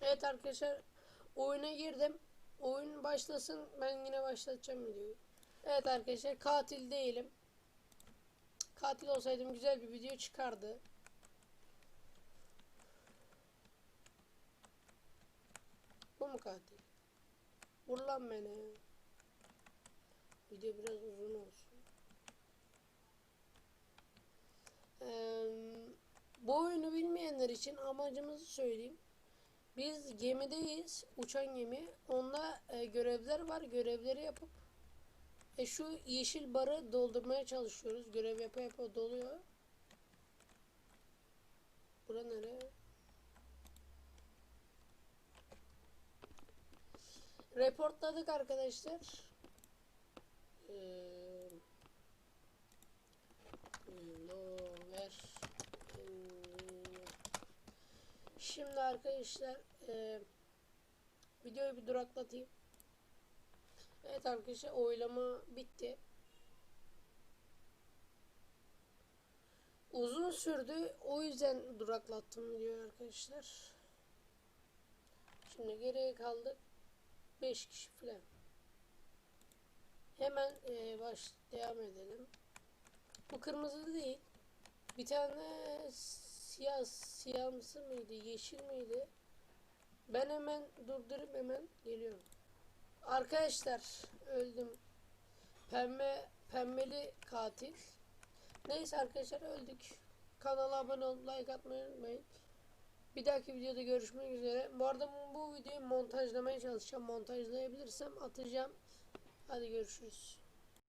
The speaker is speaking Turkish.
Evet arkadaşlar oyuna girdim. Oyun başlasın ben yine başlatacağım videoyu. Evet arkadaşlar katil değilim. Katil olsaydım güzel bir video çıkardı. Bu mu katil? Vur lan beni. Video biraz uzun olsun. Eee, bu oyunu bilmeyenler için amacımızı söyleyeyim. Biz gemideyiz. Uçan gemi. Onda e, görevler var. Görevleri yapıp e, şu yeşil barı doldurmaya çalışıyoruz. Görev yapa yapa doluyor. Bura nere? Reportladık arkadaşlar. Ee, Şimdi arkadaşlar e, videoyu bir duraklatayım. Evet arkadaşlar oylama bitti. Uzun sürdü. O yüzden duraklattım diyor arkadaşlar. Şimdi geriye kaldı 5 kişi falan. Hemen e, baş devam edelim. Bu kırmızı değil. Bir tane siyah siyahımsı mıydı, yeşil miydi? Ben hemen durdurup hemen geliyorum. Arkadaşlar öldüm. Pembe pembeli katil. Neyse arkadaşlar öldük. Kanala abone olup like atmayı unutmayın. Bir dahaki videoda görüşmek üzere. Bu arada bu videoyu montajlamaya çalışacağım. Montajlayabilirsem atacağım. Hadi görüşürüz.